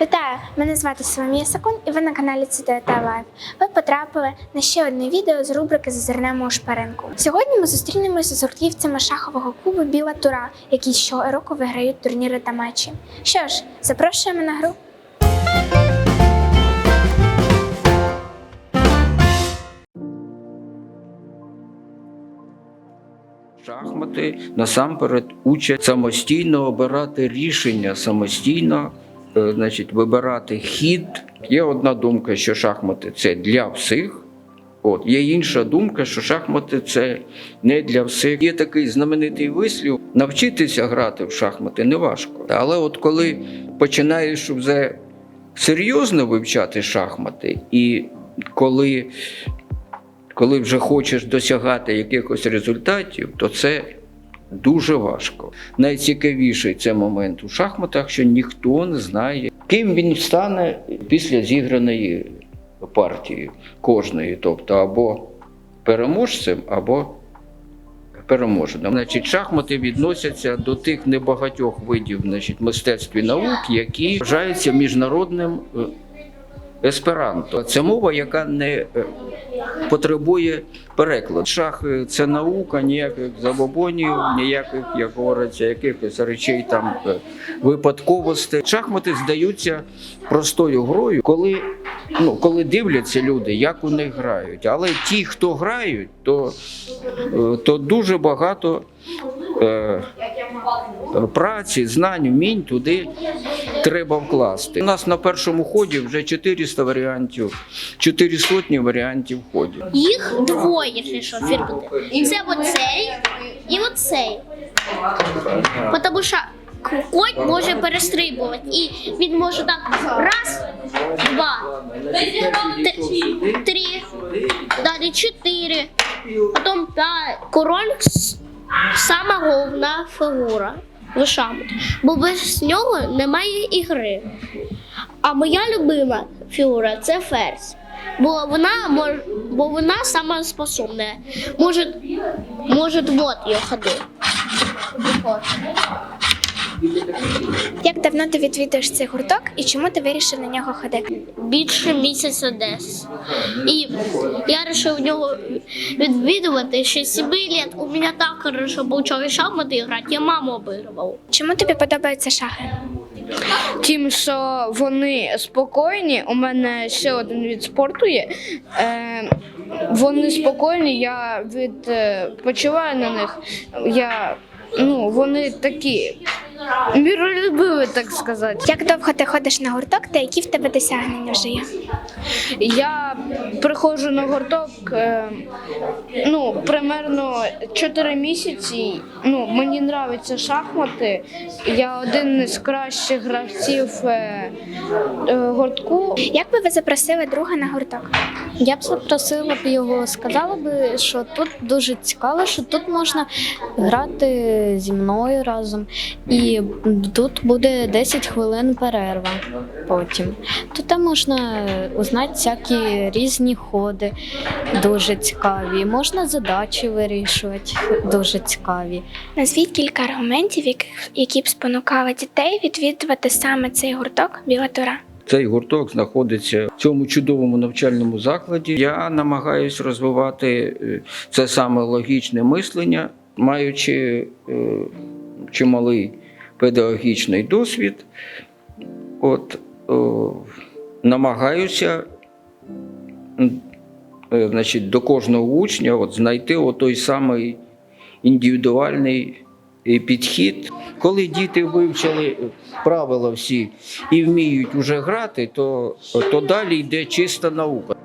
Вітаю! Мене звати Соломія Сакун і ви на каналі Цитата Лайв. Ви потрапили на ще одне відео з рубрики Зазирнемо у шпаринку. Сьогодні ми зустрінемося з гуртківцями шахового клубу Біла Тура, які щороку виграють турніри та матчі. Що ж, запрошуємо на гру. Шахмати насамперед учать самостійно обирати рішення, самостійно значить, вибирати хід. Є одна думка, що шахмати це для всіх. От є інша думка, що шахмати це не для всіх. Є такий знаменитий вислів: навчитися грати в шахмати не важко. Але от коли починаєш вже серйозно вивчати шахмати, і коли коли вже хочеш досягати якихось результатів, то це дуже важко. Найцікавіший це момент у шахматах, що ніхто не знає, ким він стане після зіграної партії кожної, тобто або переможцем, або переможеним. Значить, шахмати відносяться до тих небагатьох видів значить, мистецтв і наук, які вважаються міжнародним е, есперанто. Це мова, яка не е, потребує перекладу. Шахи це наука, ніяких забобонів, ніяких, як говориться, якихось речей там е, випадковостей. Шахмати здаються простою грою, коли, ну, коли дивляться люди, як у них грають. Але ті, хто грають, то, е, то дуже багато. Праці, знань, вмінь туди треба вкласти. У нас на першому ході вже 400 варіантів, 4 сотні варіантів ходів. Їх двоє, якщо що, фірмити. Це оцей і оцей. Тому що конь може перестрибувати. І він може так раз, два, три, далі чотири, потім п'ять. Король сама головна фігура в. Бо без нього немає ігри. А моя любима фігура це ферзь. Бо вона мож, бо вона сама способна. Може, може вот я ходи. Як давно ти відвідуєш цей гурток і чому ти вирішив на нього ходити? Більше місяця десь. І я вирішив в нього відвідувати ще 7 років. У мене так хорошо получали шахмати грати, я маму обігрував. Чому тобі подобаються шахи? Тим, що вони спокійні, у мене ще один від спорту є. Е, вони спокійні, я відпочиваю на них. Я, ну, вони такі миролюбиві, так сказати. Як довго ти ходиш на гурток та які в тебе досягнення вже є? Я приходжу на гурток е, ну, примерно 4 місяці. Ну, мені подобаються шахмати. Я один із кращих гравців е, е, гуртку. Як би ви запросили друга на гурток? Я б запросила б його, сказала б, що тут дуже цікаво, що тут можна грати зі мною разом, і тут буде 10 хвилин перерва потім. Тут можна узнати всякі різні ходи, дуже цікаві. Можна задачі вирішувати, дуже цікаві. Назвіть кілька аргументів, які б спонукали дітей відвідувати саме цей гурток Біла Тура. Цей гурток знаходиться в цьому чудовому навчальному закладі. Я намагаюся розвивати е, це саме логічне мислення, маючи е, чималий педагогічний досвід. От о, намагаюся е, значить, до кожного учня от, знайти той самий індивідуальний е, підхід. Коли діти вивчили правила всі і вміють уже грати, то, то далі йде чиста наука.